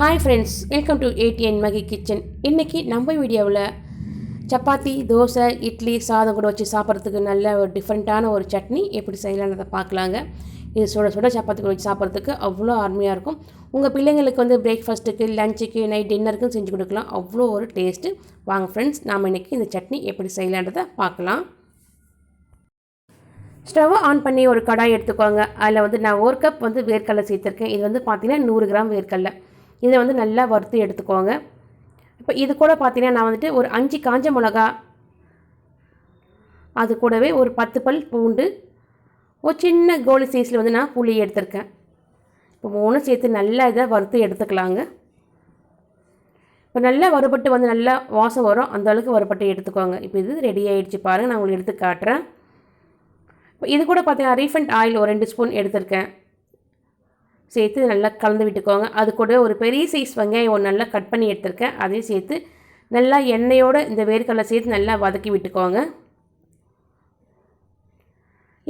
Hi friends welcome to ATN Mahi kitchen இன்றைக்கி நம்ம வீடியோவில் சப்பாத்தி தோசை இட்லி சாதம் கூட வச்சு சாப்பிட்றதுக்கு நல்ல ஒரு டிஃப்ரெண்ட்டான ஒரு சட்னி எப்படி செய்யலான்றதை பார்க்கலாங்க. இது சுட சுட சப்பாத்தி கூட வச்சு சாப்பிட்றதுக்கு அவ்வளோ அருமையாக இருக்கும். உங்கள் பிள்ளைங்களுக்கு வந்து பிரேக்ஃபாஸ்ட்டுக்கு லஞ்சுக்கு நைட் டின்னருக்கும் செஞ்சு கொடுக்கலாம். அவ்வளோ ஒரு டேஸ்ட்டு வாங்க ஃப்ரெண்ட்ஸ் நாம் இன்றைக்கி இந்த சட்னி எப்படி செய்யலான்றதை பார்க்கலாம். ஸ்டவ்வை ஆன் பண்ணி ஒரு கடாய் எடுத்துக்கோங்க. அதில் வந்து நான் ஒரு கப் வந்து வேர்க்கடலை சேர்த்துருக்கேன். இது வந்து பார்த்திங்கன்னா நூறு கிராம் வேர்க்கடலை. இதை வந்து நல்லா வறுத்து எடுத்துக்கோங்க. இப்போ இது கூட பார்த்தீங்கன்னா நான் வந்துட்டு ஒரு அஞ்சு காஞ்ச மிளகா அது கூடவே ஒரு பத்து பல் பூண்டு ஒரு சின்ன கோலி சைஸில் வந்து நான் புளி எடுத்திருக்கேன். இப்போ மூணும் சேர்த்து நல்லா இதை வறுத்து எடுத்துக்கலாங்க. இப்போ நல்லா வறுபட்டு வந்து நல்லா வாசம் வரும். அந்த அளவுக்கு வறுபட்டு எடுத்துக்கோங்க. இப்போ இது ரெடி ஆகிடுச்சு பாருங்கள் நான் உங்களுக்கு எடுத்து காட்டுறேன். இப்போ இது கூட பார்த்தீங்கன்னா ரீஃபண்ட் ஆயில் ஒரு ரெண்டு ஸ்பூன் எடுத்திருக்கேன். சேர்த்து நல்லா கலந்து விட்டுக்கோங்க. அது கூட ஒரு பெரிய சைஸ் வெங்காயம் ஒன்று நல்லா கட் பண்ணி எடுத்திருக்கேன். அதையும் சேர்த்து நல்லா எண்ணெயோடு இந்த வேர்க்கடலை சேர்த்து நல்லா வதக்கி விட்டுக்கோங்க.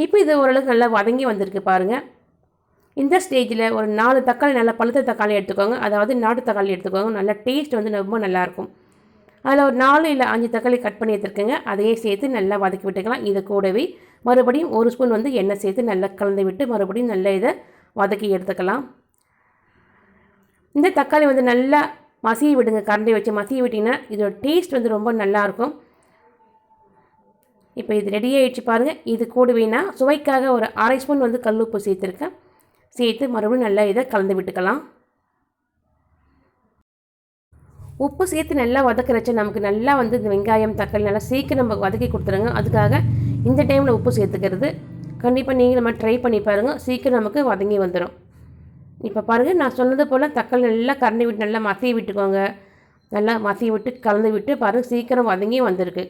இப்போ இது ஓரளவுக்கு நல்லா வதங்கி வந்திருக்கு பாருங்கள் இந்த ஸ்டேஜில் ஒரு நாலு தக்காளி நல்லா பழுத்த தக்காளி எடுத்துக்கோங்க. அதாவது நாட்டு தக்காளி எடுத்துக்கோங்க. நல்லா டேஸ்ட் வந்து ரொம்ப நல்லாயிருக்கும் அதில் ஒரு நாலு இல்லை அஞ்சு தக்காளி கட் பண்ணி எடுத்துருக்கேங்க. அதையே சேர்த்து நல்லா வதக்கி விட்டுக்கலாம். இது கூடவே மறுபடியும் ஒரு ஸ்பூன் வந்து எண்ணெய் சேர்த்து நல்லா கலந்து விட்டு மறுபடியும் நல்லா இதை வதக்கி எடுத்துக்கலாம். இந்த தக்காளி வந்து நல்லா மசிய விடுங்க. கரண்டி வச்சு மசிய விட்டிங்கன்னா இதோட டேஸ்ட் வந்து ரொம்ப நல்லாயிருக்கும். இப்போ இது ரெடி ஆகிடுச்சு பாருங்கள் இது கூடவேனா சுவைக்காக ஒரு அரை ஸ்பூன் வந்து கல் உப்பு சேர்த்துருக்கேன். சேர்த்து மறுபடியும் நல்லா இதை கலந்து விட்டுக்கலாம். உப்பு சேர்த்து நல்லா வதக்கிறச்ச நமக்கு நல்லா வந்து இந்த வெங்காயம் தக்காளி நல்லா சீக்கிரம் நம்ம வதக்கி கொடுத்துருங்க. அதுக்காக இந்த டைமில் உப்பு சேர்த்துக்கிறது கண்டிப்பாக நீங்கள் நம்ம ட்ரை பண்ணி பாருங்கள் சீக்கிரம் நமக்கு வதங்கி வந்துடும் இப்போ பாருங்கள் நான் சொன்னது போல் தக்காளி நல்லா கரண்டி விட்டு நல்லா மசிய விட்டுக்கோங்க. நல்லா மசிய விட்டு கலந்து விட்டு பாருங்கள் சீக்கிரம் வதங்கி வந்திருக்கு.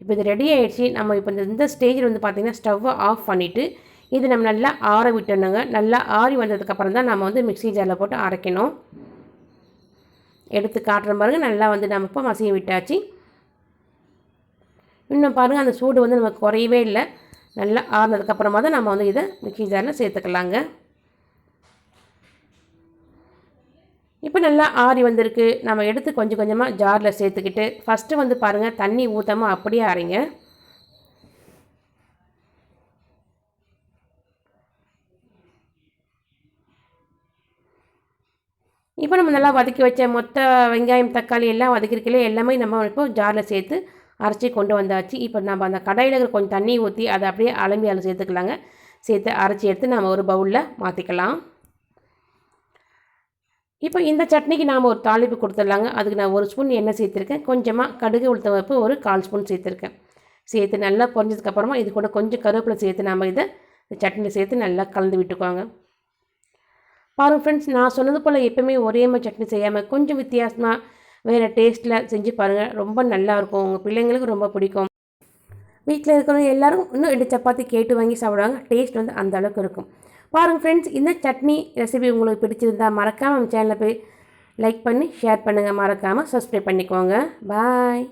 இப்போ இது ரெடி ஆகிடுச்சு நம்ம இப்போ இந்த ஸ்டேஜில் வந்து பார்த்திங்கன்னா ஸ்டவ்வை ஆஃப் பண்ணிவிட்டு இது நம்ம நல்லா ஆற விட்டுணுங்க நல்லா ஆறி வந்ததுக்கப்புறம் தான் நம்ம வந்து மிக்சி ஜாரில் போட்டு அரைக்கணும். எடுத்து காட்டுற பாருங்கள் நல்லா வந்து நம்ம இப்போ மசிய விட்டாச்சு. இன்னும் பாருங்கள் அந்த சூடு வந்து நமக்கு குறையவே இல்லை. நல்லா ஆறுனதுக்கப்புறமா தான் நம்ம வந்து இதை மிக்சி ஜாரில் சேர்த்துக்கலாங்க. இப்போ நல்லா ஆறி வந்திருக்கு. நம்ம எடுத்து கொஞ்சம் கொஞ்சமாக ஜாரில் சேர்த்துக்கிட்டு ஃபஸ்ட்டு வந்து பாருங்கள் தண்ணி ஊற்றாமல் அப்படியே அரைங்க. இப்போ நம்ம நல்லா வதக்கி வச்ச மொத்த வெங்காயம் தக்காளி எல்லாம் வதக்கிருக்கல எல்லாமே நம்ம இப்போ ஜாரில் சேர்த்து அரைச்சி கொண்டு வந்தாச்சு. இப்போ நம்ம அந்த கடையில் இருக்கிற கொஞ்சம் தண்ணி ஊற்றி அதை அப்படியே அலம்பி அதில் சேர்த்துக்கலாங்க. சேர்த்து அரைச்சி எடுத்து நாம் ஒரு பவுலில் மாற்றிக்கலாம் இப்போ இந்த சட்னிக்கு நாம் ஒரு தாளிப்பு கொடுத்துடலாங்க. அதுக்கு நான் ஒரு ஸ்பூன் எண்ணெய் சேர்த்துருக்கேன். கொஞ்சமாக கடுகு உளுத்தவப்பு ஒரு கால் ஸ்பூன் சேர்த்துருக்கேன். சேர்த்து நல்லா பொறிஞ்சதுக்கப்புறமா இது கூட கொஞ்சம் கருவேப்பிலை சேர்த்து நாம் இதை இந்த சட்னியில் சேர்த்து நல்லா கலந்து விட்டுக்குவாங்க பாருங்கள் ஃப்ரெண்ட்ஸ் நான் சொன்னது போல் எப்போவுமே ஒரே மாதிரி சட்னி செய்யாமல் கொஞ்சம் வித்தியாசமாக வேறு டேஸ்ட்டில் செஞ்சு பாருங்கள் ரொம்ப நல்லாயிருக்கும் உங்கள் பிள்ளைங்களுக்கு ரொம்ப பிடிக்கும். வீட்டில் இருக்கிறவங்க எல்லோரும் இன்னும் ரெண்டு சப்பாத்தி கேட்டு வாங்கி சாப்பிடுவாங்க. டேஸ்ட் வந்து அந்த அளவுக்கு இருக்கும். பாருங்கள் ஃப்ரெண்ட்ஸ் இந்த சட்னி ரெசிபி உங்களுக்கு பிடிச்சிருந்தால் மறக்காமல் நம்ம சேனலில் போய் லைக் பண்ணி ஷேர் பண்ணுங்கள் மறக்காமல் சப்ஸ்கிரைப் பண்ணிக்கோங்க. பாய்